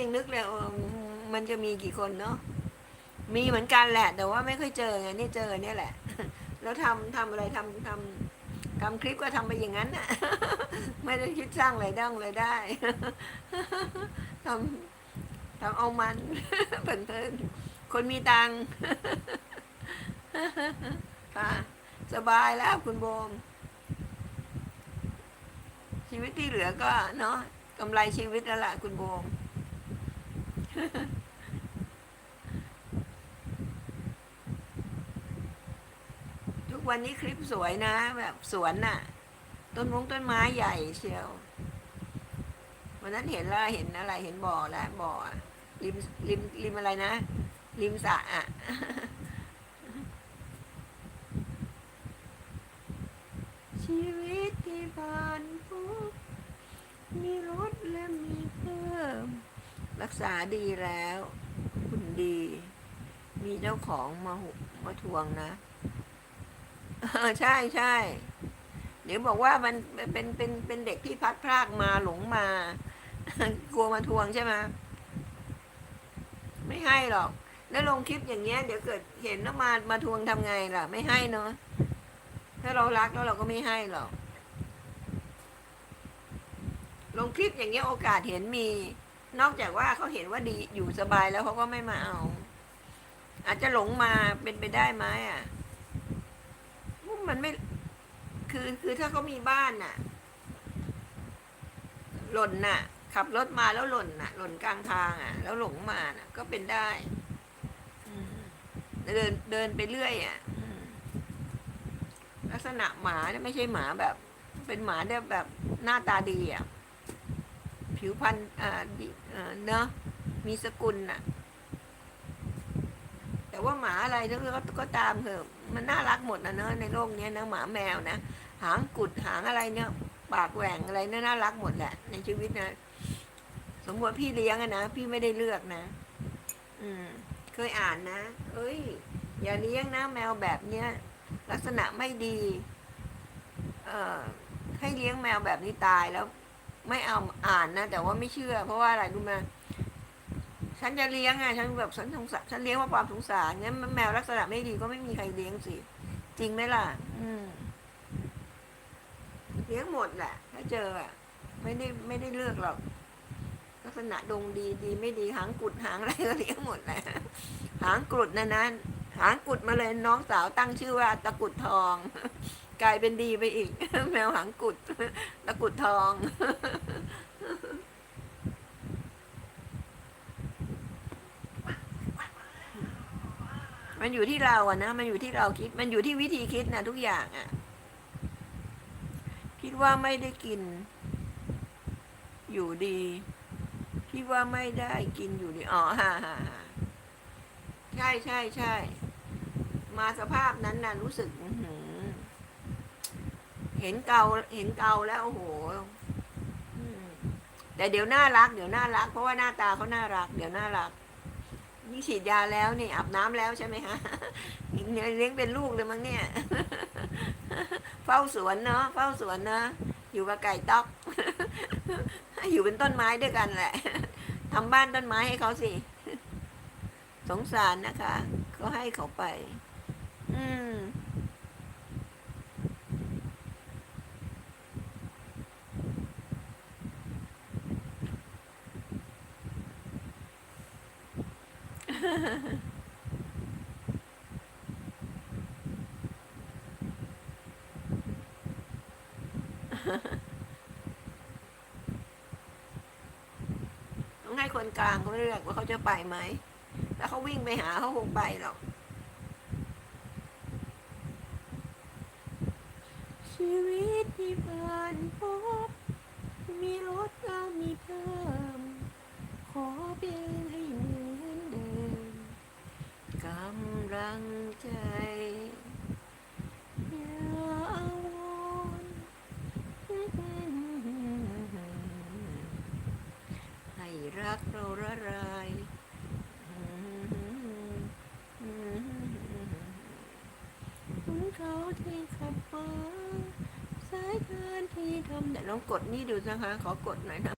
ยังนึกเลยมันจะมีกี่คนเนาะมีเหมือนกันแหละ แต่ว่าไม่ค่อยเจอไงนี่เจอเนี่ยแหละ แล้วทำทำอะไรทำทำทำคลิปก็ทำไปอย่างนั้นน่ะ ไม่ได้คิดสร้างรายได้รายได้ทำทำเอามันเพลินๆคนมีตังค์ค่ะสบายแล้วคุณโบม ชีวิตที่เหลือก็เนาะกำไรชีวิตแล้วล่ะคุณโบม ทุกวันนี้คลิปสวยนะ แบบสวนน่ะ ต้นมงต้นไม้ใหญ่เชียว วันนั้นเห็นแล้วเห็นอะไร เห็นบ่อแล้วบ่อริมริมริมอะไรนะ ริมสระอะชีวิตที่ผ่านพบมีรถและมีเพิ่ม รักษาดีแล้ว คุณดี มีเจ้าของมาหมาทวงนะใช่ใช่เดี๋ยวบอกว่ามันเป็นเป็นเป็นเด็กที่พัดพรากมาหลงมา กลัวมาทวงใช่ไหมไม่ให้หรอก แล้วลงคลิปอย่างเงี้ย เดี๋ยวเกิดเห็นแล้วมามาทวงทำไงล่ะ ไม่ให้เนาะถ้าเรารักแล้วเราก็ไม่ให้หรอก ลงคลิปอย่างเงี้ยโอกาสเห็นมี นอกจากว่าเขาเห็นว่าดีอยู่สบายแล้วเขาก็ไม่มาเอา อาจจะหลงมาเป็นไปได้ไหมอะมันไม่ คือคือถ้าเขามีบ้านน่ะ หล่นน่ะ ขับรถมาแล้วหล่นน่ะ หล่นกลางทางอะ แล้วหลงมาน่ะ ก็เป็นได้เดินเดินไปเรื่อยอะลักษณะหมาเนี่ยไม่ใช่หมาแบบ เป็นหมาเนี่ยแบบหน้าตาดีอะ ผิวพรรณอ่าเนอะมีสกุลน่ะ แต่ว่าหมาอะไรก็ก็ตามเถอะมันน่ารักหมดนะเนอะในโลกนี้นะหมาแมวนะหางกุดหางอะไรเนี่ยปากแหว่งอะไรเนี่ยน่ารักหมดแหละ ในชีวิตนะสมมติพี่เลี้ยงอะนะพี่ไม่ได้เลือกนะ อืม เคยอ่านนะเอ้ย อย่าเลี้ยงนะแมวแบบเนี้ยลักษณะไม่ดี เอ่อให้เลี้ยงแมวแบบนี้ตายแล้ว ไม่เอาอ่านนะแต่ว่าไม่เชื่อ เพราะว่าอะไรรู้ไหมฉันจะเลี้ยงไงฉันแบบฉันสงสารฉันเลี้ยงเพราะความสงสารงั้นแมวลักษณะไม่ดีก็ไม่มีใครเลี้ยงสิจริงไหมล่ะ อืม เลี้ยงหมดแหละ ถ้าเจออะ ไม่ได้ไม่ได้เลือกหรอกลักษณะดงดีดีไม่ดีหางกุดหางอะไรก็เลี้ยงหมดแหละหางกุดนะนั้นหางกุดมาเลยน้องสาวตั้งชื่อว่าตะกุดทอง กลายเป็นดีไปอีก แมวหางกุดตะกุดทอง มันอยู่ที่เราอะนะ มันอยู่ที่เราคิด มันอยู่ที่วิธีคิดนะทุกอย่างอะคิดว่าไม่ได้กิน อยู่ดี คิดว่าไม่ได้กินอยู่ดี อ๋อฮ่าฮ่าใช่ใช่ใช่ มาสภาพนั้นน่ะรู้สึกหเห็นเกาเห็นเกาแล้วโอ้โหแต่เดี๋ยวน่ารัก เดี๋ยวน่ารัก เพราะว่าหน้าตาเขาน่ารัก เดี๋ยวน่ารัก นี่ฉีดยาแล้วนี่อาบน้ำแล้วใช่ไหมฮะเลี้ยงเป็นลูกเลยมั้งเนี่ย เฝ้าสวนเนาะเฝ้าสวนเนาะอยู่กับไก่ต๊อก อยู่เป็นต้นไม้ด้วยกันแหละทำบ้านต้นไม้ให้เขาสิ สงสารนะคะก็ให้เขาไป อืม ต้องให้คนกลางเขาเลือกว่าเขาจะไปไหม แล้วเขาวิ่งไปหาเขาคงไปหรอกชีวิตที่ผ่านพบ มีรถก็มีเพิ่ม ขอเพียงให้มือนเดิมกำลังใจอย่าอาวรณ์ให้รักเราละลายคุณ เขาที่ขับฟ้าสายทานที่ทำเดี๋ยวลองกดนี่ดูนะคะ ขอกดหน่อยนะ